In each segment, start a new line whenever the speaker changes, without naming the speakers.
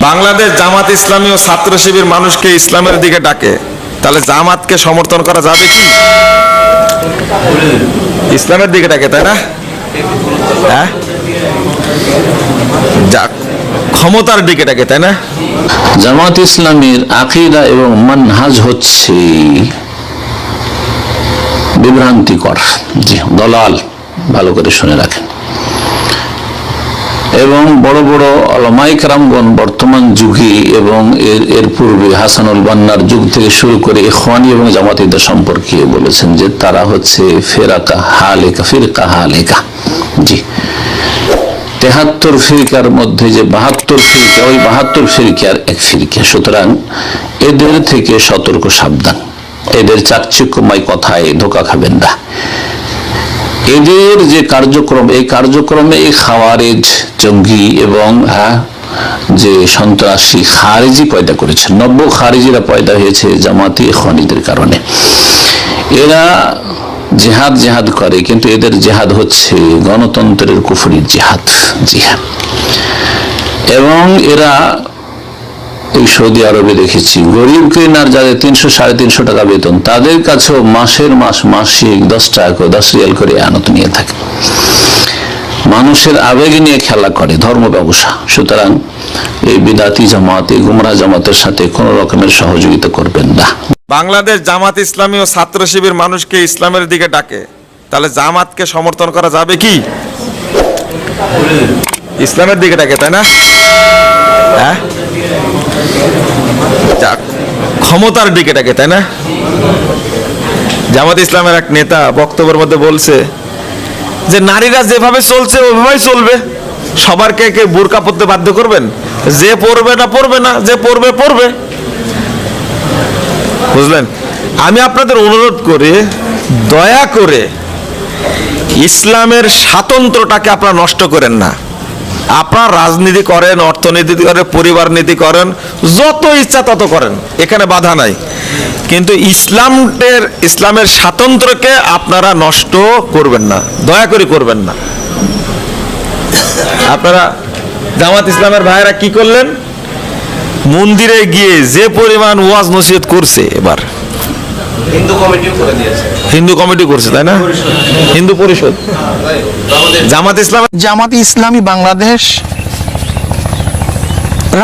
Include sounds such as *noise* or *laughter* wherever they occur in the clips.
বাংলাদেশ জামাত ইসলামী ও ছাত্র শিবির মানুষকে ইসলামের দিকে ডাকে। তাহলে জামাতকে সমর্থন করা যাবে কি? ইসলামের দিকে ডাকে, তাই না? হ্যাঁ? যাক ক্ষমতার দিকে ডাকে, তাই না?
জামাত ইসলামের আকিদা এবং মানহাজ হচ্ছে বিভ্রান্তিকর। জি, দলাল, ভালো করে শুনে রাখেন। এবং বড় বড় অলমাইক রামগণ বর্তমান যুগে এবং এর এর পূর্বে হাসানুল বান্নার যুগ থেকে শুরু করে ইখওয়ানি এবং জামাতিদের সম্পর্কে বলেছেন যে তারা হচ্ছে ফেরাকা হালেকা, ফিরকা হালেকা। জি। তেহাত্তর ফিরকার মধ্যে যে বাহাত্তর ফিরকা, ওই বাহাত্তর ফিরকার এক ফিরকা। সুতরাং এদের থেকে সতর্ক সাবধান। এদের চাকচিক্যময় কথায় ধোকা খাবেন না। এদের যে কার্যক্রম, এই কার্যক্রমে এই খাওয়ারেজ, জঙ্গি এবং হ্যাঁ যে সন্ত্রাসী খারিজি পয়দা করেছে নব্য খারিজিরা পয়দা হয়েছে জামাতি খনিদের কারণে। এরা জেহাদ জেহাদ করে, কিন্তু এদের জেহাদ হচ্ছে গণতন্ত্রের কুফরির জেহাদ, জিহাদ। এবং এরা এই সৌদি আরবে দেখেছি। গরিব ক্লিনার যাদের তিনশো, সাড়ে তিনশো টাকা বেতন, তাদের কাছেও মাসের মাস মাসিক দশ টাকা করে, দশ রিয়াল করে আনত নিয়ে থাকে। মানুষের আবেগ নিয়ে খেলা করে ধর্ম ব্যবসা। সুতরাং এই বিদাতি জামাত, এই গুমরা জামাতের সাথে কোনো রকমের সহযোগিতা করবেন না।
বাংলাদেশ জামাত ইসলামী ও ছাত্র শিবির মানুষকে ইসলামের দিকে ডাকে। তাহলে জামাতকে সমর্থন করা যাবে কি? ইসলামের দিকে ডাকে, তাই না? হ্যাঁ? ক্ষমতার দিকে ডাকে তাই না? জামাত ইসলামের এক নেতা বক্তব্যের মধ্যে বলছে যে, নারীরা যেভাবে চলছে ওইভাবেই চলবে। সবার কে কে বোরকা পরতে বাধ্য করবেন? যে পড়বে না পড়বে না, যে পড়বে পড়বে বুঝলেন? আমি আপনাদের অনুরোধ করি, দয়া করে ইসলামের স্বাতন্ত্রটাকে আপনারা নষ্ট করেন না। আপনার রাজনীতি করেন, অর্থনীতি করেন, পরিবার নীতি করেন, যত ইচ্ছা তত করেন, এখানে বাধা নাই। কিন্তু ইসলামের ইসলামের স্বাতন্ত্রকে আপনারা নষ্ট করবেন না, দয়া করে করবেন না। আপনারা জামাত ইসলামের ভাইয়েরা কি করলেন? মন্দিরে গিয়ে যে পরিমাণ ওয়াজ নসিহত করছে এবার।
হিন্দু কমিটিও করে দিয়েছে।
হিন্দু কমিটি করছে তাই না? হিন্দু পরিষদ। জামাত ইসলাম
জামাত ইসলামী বাংলাদেশ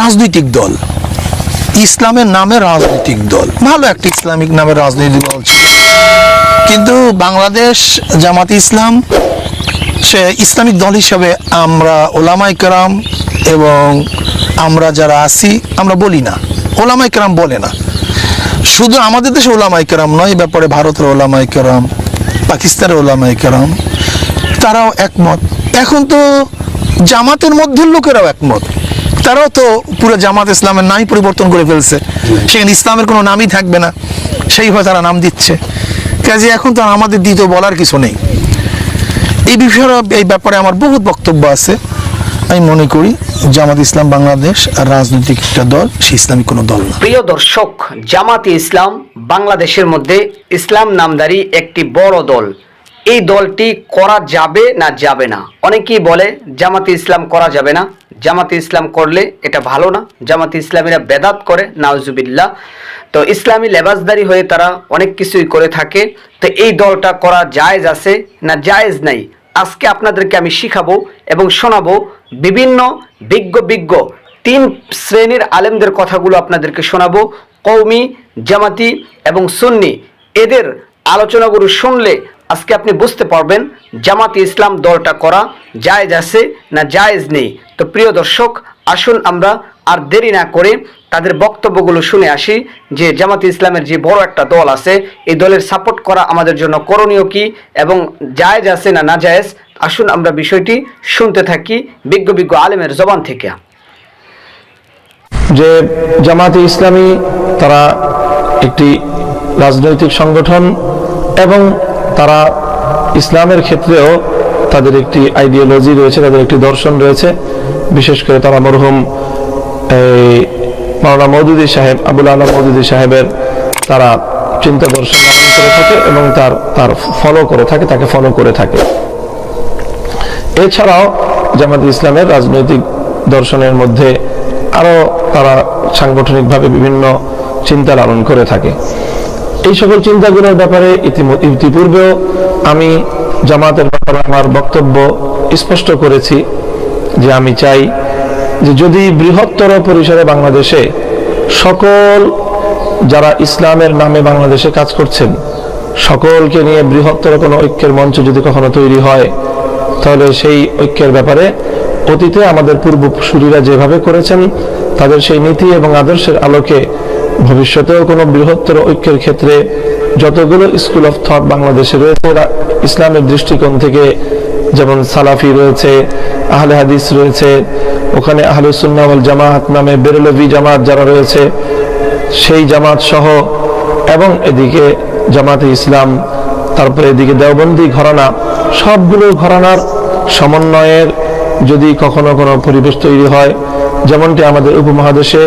রাজনৈতিক দল। ইসলামের নামে রাজনৈতিক দল। ভালো একটা ইসলামিক নামের রাজনৈতিক দল ছিল। কিন্তু বাংলাদেশ জামাত ইসলাম সে ইসলামিক দল হিসাবে আমরা ওলামাই কেরাম এবং আমরা যারা আছি আমরা বলি না। ওলামাই কেরাম বলে না। শুধু আমাদের দেশে ওলামাই কেরাম নয় ব্যাপারে ভারতের ওলামাই কেরাম, পাকিস্তানের ওলামাই কেরাম, তারাও একমত। এখন তো জামাতের মধ্যের লোকেরাও একমত। তারাও তো পুরো জামাত ইসলামের নামই পরিবর্তন করে ফেলছে। সেখানে ইসলামের কোনো নামই থাকবে না। সেইভাবে তারা নাম দিচ্ছে। কাজে এখন তো আমাদের দ্বিতীয় বলার কিছু নেই। এই বিষয়ে এই ব্যাপারে আমার বহুত বক্তব্য আছে। আমি মনে করি জামাত ইসলাম বাংলাদেশ আর রাজনৈতিক একটা দল, সে ইসলামিক কোনো দল না।
প্রিয় দর্শক, জামাতে ইসলাম বাংলাদেশের মধ্যে ইসলাম নামদারি একটি বড় দল। এই দলটি করা যাবে না যাবে না? অনেকেই বলে জামাতে ইসলাম করা যাবে না। জামাতে ইসলাম করলে এটা ভালো না। জামাতে ইসলামীরা বেদাত করে, নাউজুবিল্লাহ। তো ইসলামী লেবাসদারি হয়ে তারা অনেক কিছুই করে থাকে। তো এই দলটা করা জায়েজ আছে না জায়েজ নাই? আজকে আপনাদেরকে আমি শিখাবো এবং শোনাবো বিভিন্ন বিজ্ঞ বিজ্ঞ তিন শ্রেণির আলেমদের কথাগুলো আপনাদেরকে শোনাবো কৌমি জামাতি এবং সুন্নি। এদের আলোচনাগুলো শুনলে আজকে আপনি বুঝতে পারবেন জামাতি ইসলাম দলটা করা জায়েজ আছে না জায়েজ নেই। তো প্রিয় দর্শক, আসুন আমরা আর দেরি না করে তাদের বক্তব্যগুলো শুনে আসি যে জামাতি ইসলামের যে বড় একটা দল আছে, এই দলের সাপোর্ট করা আমাদের জন্য করণীয় কি এবং জায়েজ আছে না না জায়েজ আসুন আমরা বিষয়টি শুনতে থাকি বিজ্ঞ বিজ্ঞ আলেমের জবান থেকে।
যে জামাতে ইসলামী তারা একটি রাজনৈতিক সংগঠন এবং তারা ইসলামের ক্ষেত্রেও তাদের একটি আইডিওলজি রয়েছে, তাদের একটি দর্শন রয়েছে। বিশেষ করে তারা মরহুম মাওলানা মৌদুদি সাহেব, আবুল আলম মৌদুদি সাহেবের তারা চিন্তা দর্শন লালন করে থাকে এবং তার তার ফলো করে থাকে, তাকে ফলো করে থাকে। এছাড়াও জামাত ইসলামের রাজনৈতিক দর্শনের মধ্যে আরও তারা সাংগঠনিকভাবে বিভিন্ন চিন্তা লালন করে থাকে। এই সকল চিন্তাগুলোর ব্যাপারে ইতিপূর্বেও আমি জামাতের ব্যাপারে আমার বক্তব্য স্পষ্ট করেছি যে আমি চাই যে যদি বৃহত্তর পরিসরে বাংলাদেশে সকল যারা ইসলামের নামে বাংলাদেশে কাজ করছেন, সকলকে নিয়ে বৃহত্তর কোনো ঐক্যের মঞ্চ যদি কখনো তৈরি হয়, তাহলে সেই ঐক্যের ব্যাপারে অতীতে আমাদের পূর্বসূরীরা যেভাবে করেছেন, তাদের সেই নীতি এবং আদর্শের আলোকে ভবিষ্যতেও কোনো বৃহত্তর ঐক্যের ক্ষেত্রে যতগুলো স্কুল অফ থট বাংলাদেশে রয়েছে ইসলামের দৃষ্টিকোণ থেকে যেমন সালাফি রয়েছে, আহলে হাদিস রয়েছে ওখানে আহলে জামাত নামে বেরলভি জামাত যারা রয়েছে, সেই জামাত সহ এবং এদিকে জামাতে ইসলাম, তারপরে এদিকে দেওবন্দি ঘরানা, সবগুলো ঘরানার সমন্বয়ের যদি কখনো কোনো পরিবেশ তৈরি হয়, যেমনটি আমাদের উপমহাদেশে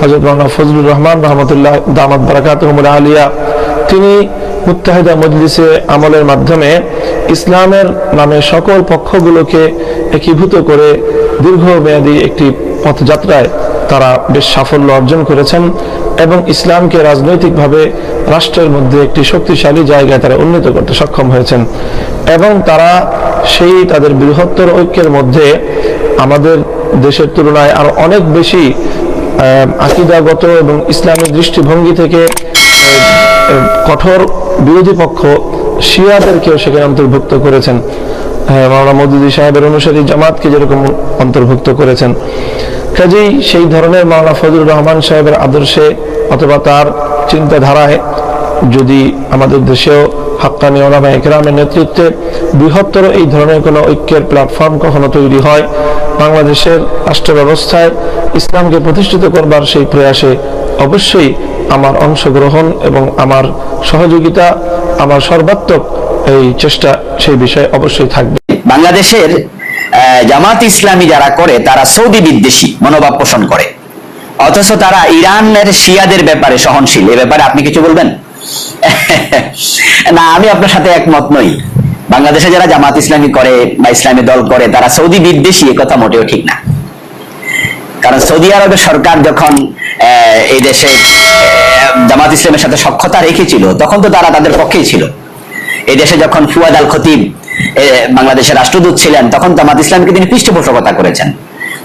হজরত মাওলানা ফজলুর রহমান রহমতুল্লাহ দামাত বারাকাত আলিয়া, তিনি মুত্তাহিদা মজলিসে আমলের মাধ্যমে ইসলামের নামে সকল পক্ষগুলোকে একীভূত করে দীর্ঘমেয়াদী একটি পথযাত্রায় তারা বেশ সাফল্য অর্জন করেছেন এবং ইসলামকে রাজনৈতিকভাবে রাষ্ট্রের মধ্যে একটি শক্তিশালী জায়গায় তারা উন্নীত করতে সক্ষম হয়েছেন। এবং তারা সেই তাদের বৃহত্তর ঐক্যের মধ্যে আমাদের দেশের তুলনায় আরও অনেক বেশি আকিদাগত এবং ইসলামী দৃষ্টিভঙ্গি থেকে কঠোর বিরোধী পক্ষ শিয়াদেরকেও সেখানে অন্তর্ভুক্ত করেছেন। হ্যাঁ, সাহেবের অনুসারী জামাতকে যেরকম অন্তর্ভুক্ত করেছেন কাজেই সেই ধরনের ফজলুর রহমান সাহেবের আদর্শে অথবা তার চিন্তাধারায় যদি আমাদের দেশেও হাক্কানি ওলামা একরামের নেতৃত্বে বৃহত্তর এই ধরনের কোনো ঐক্যের প্ল্যাটফর্ম কখনো তৈরি হয় বাংলাদেশের রাষ্ট্র ব্যবস্থায় ইসলামকে প্রতিষ্ঠিত করবার সেই প্রয়াসে অবশ্যই আমার অংশগ্রহণ এবং আমার সহযোগিতা আমার সর্বাত্মক এই চেষ্টা সেই বিষয়ে অবশ্যই থাকবে।
বাংলাদেশের জামাত ইসলামী যারা করে, তারা সৌদি বিদ্বেষী, মনোভাব পোষণ করে। অথচ তারা ইরানের শিয়াদের ব্যাপারে সহনশীল। এ ব্যাপারে আপনি কিছু বলবেন? *laughs* না, আমি আপনার সাথে একমত নই। বাংলাদেশে যারা জামাত ইসলামী করে বা ইসলামী দল করে, তারা সৌদি বিদ্বেষী, এ কথা মোটেও ঠিক না। কারণ সৌদি আরবের সরকার যখন এই দেশে জামাত ইসলামের সাথে সক্ষতা রেখেছিল, তখন তো তারা তাদের পক্ষেই ছিল। এই দেশে যখন ফুয়াদ আল খতিব বাংলাদেশের রাষ্ট্রদূত ছিলেন, তখন জামাত ইসলামকে তিনি পৃষ্ঠপোষকতা করেছেন।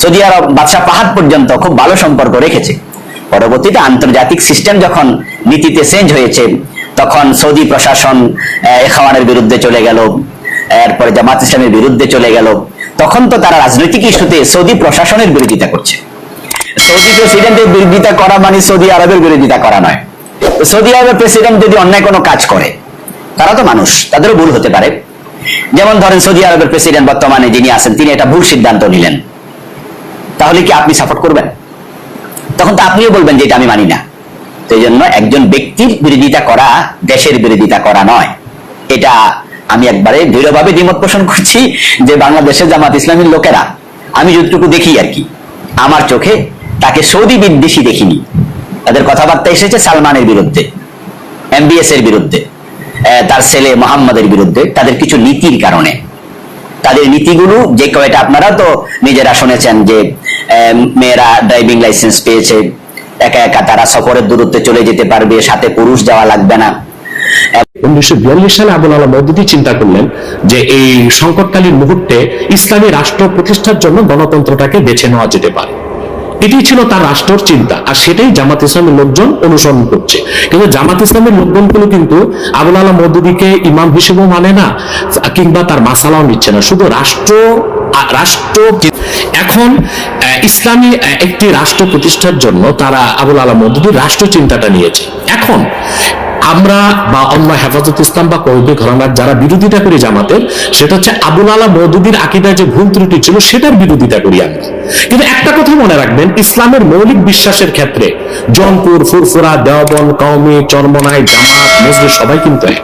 সৌদি আরব বাদশাহ পাহাড় পর্যন্ত খুব ভালো সম্পর্ক রেখেছে। পরবর্তীতে আন্তর্জাতিক সিস্টেম যখন নীতিতে চেঞ্জ হয়েছে, তখন সৌদি প্রশাসন এখাওয়ানের বিরুদ্ধে চলে গেল, এরপরে জামাত ইসলামের বিরুদ্ধে চলে গেল। তখন তো তারা রাজনৈতিক ইস্যুতে সৌদি প্রশাসনের বিরোধিতা করছে। সৌদি প্রেসিডেন্টের বিরোধিতা করা মানে সৌদি আরবের বিরোধিতা করা নয়। সৌদি আরবের প্রেসিডেন্ট যদি অন্যায় কোনো কাজ করে, তারা তো মানুষ, তাদেরও ভুল হতে পারে। যেমন ধরেন সৌদি আরবের প্রেসিডেন্ট বর্তমানে যিনি আছেন, তিনি এটা ভুল সিদ্ধান্ত নিলেন। তাহলে কি আপনি সাপোর্ট করবেন? তখন তো আপনিও বলবেন যে এটা আমি মানি না। এই জন্য একজন ব্যক্তির বিরোধিতা করা দেশের বিরোধিতা করা নয়। এটা আমি একবারে দৃঢ়ভাবে দ্বিমত পোষণ করছি যে বাংলাদেশের জামাত ইসলামীর লোকেরা, আমি যতটুকু দেখি আর কি, আমার চোখে তাকে সৌদি বিদ্বেষী দেখিনি। তাদের কথাবার্তা এসেছে সালমানের বিরুদ্ধে এমবিএস এর বিরুদ্ধে। তার ছেলে মোহাম্মদের বিরুদ্ধে তাদের কিছু নীতির কারণে। তাদের নীতিগুলো যে কয়টা আপনারা তো নিজেরা শুনেছেন যে মেয়েরা ড্রাইভিং লাইসেন্স পেয়েছে, একা একা তারা সফরের দূরত্বে চলে যেতে পারবে, সাথে পুরুষ যাওয়া লাগবে না।
উনিশশো বিয়াল্লিশ সালে আবুল আলা চিন্তা করলেন যে এই সংকটকালীন মুহূর্তে ইসলামী রাষ্ট্র প্রতিষ্ঠার জন্য গণতন্ত্রটাকে বেছে নেওয়া যেতে পারে। এটাই ছিল তার রাষ্ট্রর চিন্তা, আর সেটাই জামাত ইসলামের লোকজন অনুসরণ করছে। কিন্তু জামাত ইসলামের লোকজনগুলো কিন্তু আবুল আলা মদুদিকে ইমাম হিসেবেও মানে না, কিংবা তার মাসালাও নিচ্ছে না। শুধু রাষ্ট্র রাষ্ট্র এখন ইসলামী একটি রাষ্ট্র প্রতিষ্ঠার জন্য তারা আবুল আলা মদুদির রাষ্ট্র চিন্তাটা নিয়েছে। এখন আমরা বা অন্য হেফাজত ইসলাম বা কৌমি ঘরানার যারা বিরোধিতা করি জামাতের সেটা হচ্ছে আবুল আলা মৌদুদির আকিদায় যে ভুল ত্রুটি ছিল সেটার বিরোধিতা করি আমরা। কিন্তু একটা কথা মনে রাখবেন ইসলামের মৌলিক বিশ্বাসের ক্ষেত্রে জনপুর ফুরফুরা দেওবন কওমি চরমনাই জামাত মসজিদ সবাই কিন্তু এক।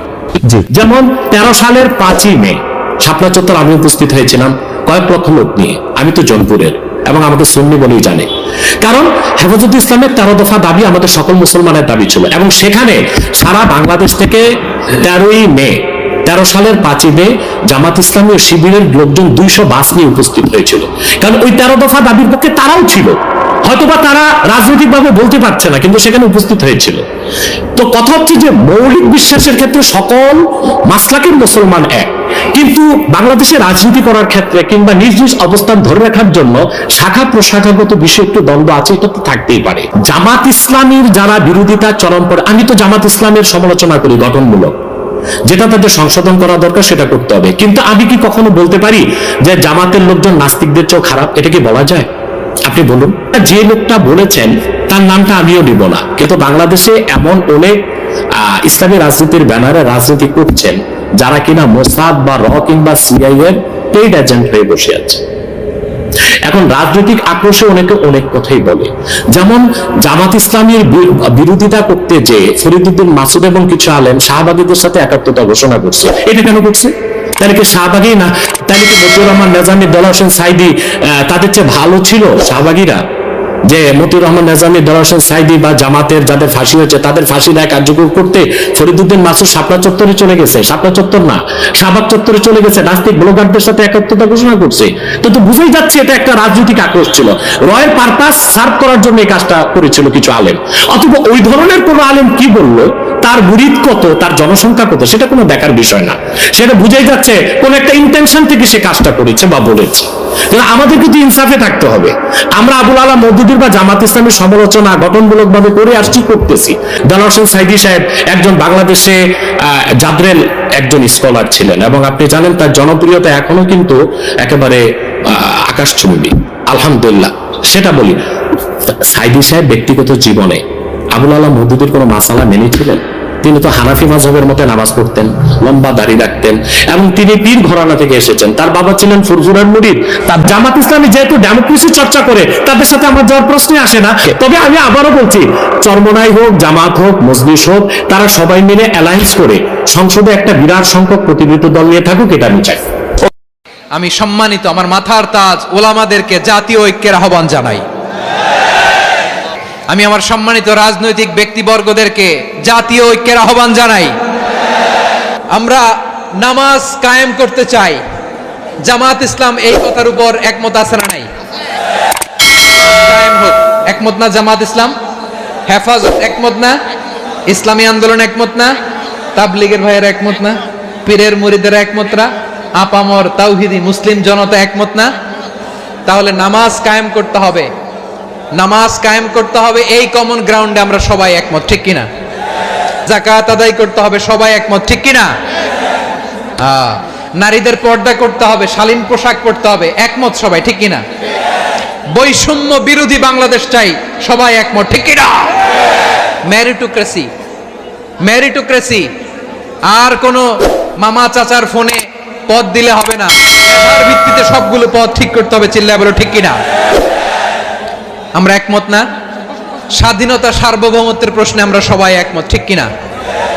যেমন তেরো সালের পাঁচই মে শাপলা চত্বর আমি উপস্থিত হয়েছিলাম কয়েক লক্ষ লোক নিয়ে। আমি তো জনপুরের এবং আমাকে সুন্নি বলেই জানে। কারণ হেফাজত ইসলামের তেরো দফা দাবি আমাদের সকল মুসলমানের দাবি ছিল এবং সেখানে সারা বাংলাদেশ থেকে তেরোই মে, তেরো সালের পাঁচই মে জামাত ইসলামী শিবিরের লোকজন দুইশো বাস নিয়ে উপস্থিত হয়েছিল। কারণ ওই তেরো দফা দাবির পক্ষে তারাও ছিল। হয়তোবা তারা রাজনৈতিকভাবে বলতে পারছে না, কিন্তু সেখানে উপস্থিত হয়েছিল। তো কথা হচ্ছে যে মৌলিক বিশ্বাসের ক্ষেত্রে সকল মাসলাকের মুসলমান এক। কিন্তু বাংলাদেশে রাজনীতি করার ক্ষেত্রে কিংবা নিজ নিজ অবস্থান ধরে রাখার জন্য শাখা প্রশাখাগত বিষয়ে একটু দ্বন্দ্ব আছে, এটা তো থাকতেই পারে। জামাত ইসলামীর যারা বিরোধিতা, চরম পড়ে আমি তো জামাত ইসলামের সমালোচনা করি গঠনমূলক। যেটা তাদের সংশোধন করা দরকার, সেটা করতে হবে। কিন্তু আমি কি কখনো বলতে পারি যে জামাতের লোকজন নাস্তিকদের চেয়েও খারাপ? এটা কি বলা যায়? আপনি বলুন। যে লোকটা বলেছেন, তার নামটা আমিও নিব না। কিন্তু বাংলাদেশে এমন অনেক ইসলামী রাজনীতির ব্যানারে রাজনীতি করছেন, যারা কিনা মোসাদ বা র কিংবা সিআই এর পেইড এজেন্ট হয়ে বসে আছে। এখন রাজনৈতিক আক্রোশে অনেকে অনেক কথাই বলে। যেমন জামাত ইসলামীর বিরোধিতা করতে যে ফরিদুদ্দিন মাসুদ এবং কিছু আলেম শাহবাগীদের সাথে একাত্মতা ঘোষণা করছে, এটা কেন করছে? তাহলে কি না তাহলে কি মতিউর রহমান নেজামি দলা হোসেন সাইদি তাদের চেয়ে ভালো ছিল শাহবাগীরা? যে মতিউর রহমান নেজামি হোসেন সাইদি বা জামাতের যাদের ফাঁসি হয়েছে, তাদের ফাঁসি রায় কার্যকর করতে ফরিদুদ্দিন মাসুদ শাপলা চত্বরে চলে গেছে। শাপলা চত্বর না, শাহবাগ চত্বরে চলে গেছে। নাস্তিক ব্লগারদের সাথে একাত্মতা ঘোষণা করছে। তো তো বুঝেই যাচ্ছে এটা একটা রাজনৈতিক আক্রোশ ছিল। রয়ের পারপাস সার্ভ করার জন্য এই কাজটা করেছিল কিছু আলেম। অথবা ওই ধরনের কোনো আলেম কি বলল? তার মুরিদ কত, তার জনসংখ্যা কত, সেটা কোনো দেখার বিষয় না। সেটা বুঝেই যাচ্ছে, কোন একটা ইন্টেনশন থেকে সে কাজটা করেছে বা বলেছে। আমাদের কিন্তু ইনসাফে থাকতে হবে। আমরা আবুল আলা মদ্দুদির বা জামাত ইসলামের সমালোচনা গঠনমূলক ভাবে করে আসছি, করতেছি। দানা হোসেন সাইদি সাহেব একজন বাংলাদেশে জাদ্রেল একজন স্কলার ছিলেন এবং আপনি জানেন তার জনপ্রিয়তা এখনও কিন্তু একেবারে আকাশ ছুঁবি আলহামদুলিল্লাহ, সেটা বলি। সাইদি সাহেব ব্যক্তিগত জীবনে আবুল আলাহ মহদুদের কোনো মাসালা মেনেছিলেন? তিনি তো হানাফি মাজহবের মতো নামাজ পড়তেন, লম্বা দাড়ি রাখতেন, এবং তিনি পীর ঘরানা থেকে এসেছেন। তার বাবা ছিলেন ফুরফুরার মুরিদ। তার জামাত ইসলামী যেহেতু ডেমোক্রেসি চর্চা করে, তাদের সাথে আমার যাওয়ার প্রশ্নই আসে না। তবে আমি আবারও বলছি, চরমনাই হোক, জামাত হোক, মজলিস হোক, তারা সবাই মিলে অ্যালায়েন্স করে সংসদে একটা বিরাট সংখ্যক প্রতিনিধিত্ব দল নিয়ে থাকুক, এটা আমি চাই।
আমি সম্মানিত, আমার মাথার তাজ ওলামাদেরকে জাতীয় ঐক্যের আহ্বান জানাই। আমি আমার সম্মানিত রাজনৈতিক ব্যক্তিবর্গদেরকে জাতীয় ঐক্যের আহ্বান জানাই। আমরা নামাজ কায়েম করতে চাই। জামাত ইসলাম এই কথার উপর একমত আছে না নাই? একমত না জামাত ইসলাম? হেফাজত একমত না? ইসলামী আন্দোলন একমত না? তাবলিগের ভাইয়ের একমত না? পীরের মুরিদের একমত না? আপামর তাওহিদি মুসলিম জনতা একমত না? তাহলে নামাজ কায়েম করতে হবে। নামাজ কায়েম করতে হবে, এই কমন গ্রাউন্ডে আমরা সবাই একমত, ঠিক কিনা? জাকাত আদায় করতে হবে, সবাই একমত, ঠিক কিনা? হ্যাঁ নারীদের পর্দা করতে হবে, শালীন পোশাক পরতে হবে, একমত সবাই, ঠিক কিনা? বৈষম্য বিরোধী বাংলাদেশ চাই, সবাই একমত, ঠিক কিনা? ম্যারিটোক্রেসি ম্যারিটোক্রেসি আর কোনো মামা চাচার ফোনে পদ দিলে হবে না ভিত্তিতে সবগুলো পদ ঠিক করতে হবে, চিল্লায় বলো, ঠিক কিনা? আমরা একমত না? স্বাধীনতা সার্বভৌমত্বের প্রশ্নে আমরা সবাই একমত, ঠিক কিনা?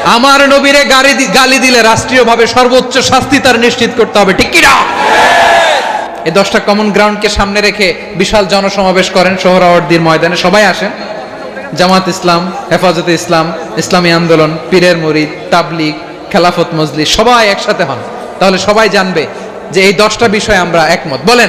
আমার নবীরে দি- গালি দিলে রাষ্ট্রীয়ভাবে সর্বোচ্চ শাস্তি তার নিশ্চিত করতে হবে, ঠিক কিনা? এই দশটা কমন গ্রাউন্ডকে সামনে রেখে বিশাল জনসমাবেশ করেন সোহরাওয়ার্দির ময়দানে, সবাই আসেন? জামাত ইসলাম, হেফাজতে ইসলাম, ইসলামী আন্দোলন, পীরের মুরিদ, তাবলিগ, খেলাফত মজলিস, সবাই একসাথে হন। তাহলে সবাই জানবে যে এই দশটা বিষয়ে আমরা একমত। বলেন।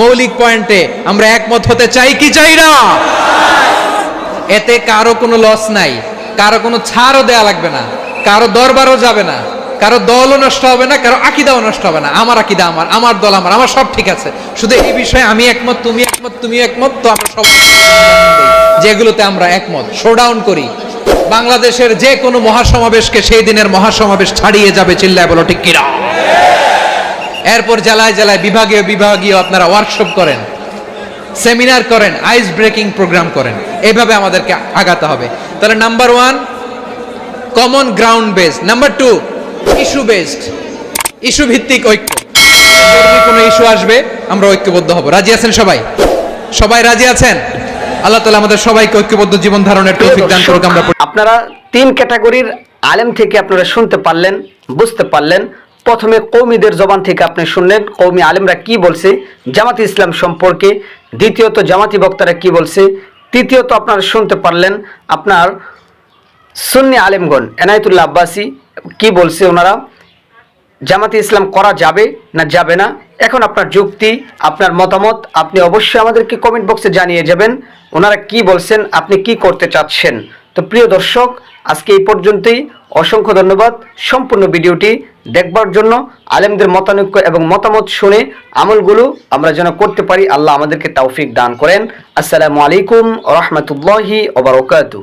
মৌলিক পয়েন্টে আমরা একমত হতে চাই কি চাই না? এতে কারও কোনো লস নাই, কারও কোনো ছাড়ও দেয়া লাগবে না, কারও দরবারও যাবে না, কারও দলও নষ্ট হবে না, কারও আকিদাও নষ্ট হবে না। আমার আকিদা আমার আমার দল আমার আমার সব ঠিক আছে। শুধু এই বিষয়ে আমি একমত, তুমি একমত তুমি একমত, তো আমরা সব যেগুলোতে আমরা একমত। শোডাউন করি। বাংলাদেশের যে কোনো মহাসমাবেশকে সেই দিনের মহাসমাবেশ ছাড়িয়ে যাবে, চিল্লায় বলো, ঠিক কিনা? এরপর জেলায় জেলায় বিভাগীয় বিভাগীয় আপনারা ওয়ার্কশপ করেন সেমিনার করেন আইস ব্রেকিং প্রোগ্রাম করেন। এইভাবে আমাদেরকে আগাতে হবে। তাহলে number one common ground based number two issue based issue ভিত্তিক ঐক্য। কোনো ইস্যু আসবে, আমরা ঐক্যবদ্ধ হব। রাজি আছেন সবাই? সবাই রাজি আছেন? আল্লাহ তালা আমাদের সবাইকে ঐক্যবদ্ধ জীবন ধারণের তৌফিক দান করুক, আমরা
আপনারা তিন ক্যাটাগরির আলেম থেকে আপনারা শুনতে পারলেন, বুঝতে পারলেন। প্রথমে কৌমিদের জবান থেকে আপনি শুনলেন, কৌমি আলেমরা কি বলছে, জামাতি ইসলাম সম্পর্কে, দ্বিতীয়ত জামাতি বক্তারা কি বলছে, তৃতীয়ত আপনারা শুনতে পারলেন আপনার সুন্নি আলেমগণ, এনায়তুল্লাহ আব্বাসী কি বলছে ওনারা, জামাতে ইসলাম করা যাবে না যাবে না? এখন আপনার যুক্তি, আপনার মতামত, আপনি অবশ্যই আমাদেরকে কমেন্ট বক্সে জানিয়ে যাবেন, ওনারা কি বলছেন, আপনি কি করতে চাচ্ছেন? তো প্রিয় দর্শক আজকে এই পর্যন্তই। অসংখ্য ধন্যবাদ। সম্পূর্ণ ভিডিওটি দেখবার জন্য আলেমদের মতানৈক্য এবং মতামত শুনে আমলগুলো আমরা যেন করতে পারি, আল্লাহ আমাদেরকে তাওফিক দান করেন। আসসালামু আলাইকুম রহমতুল্লাহি ওবরাকাতু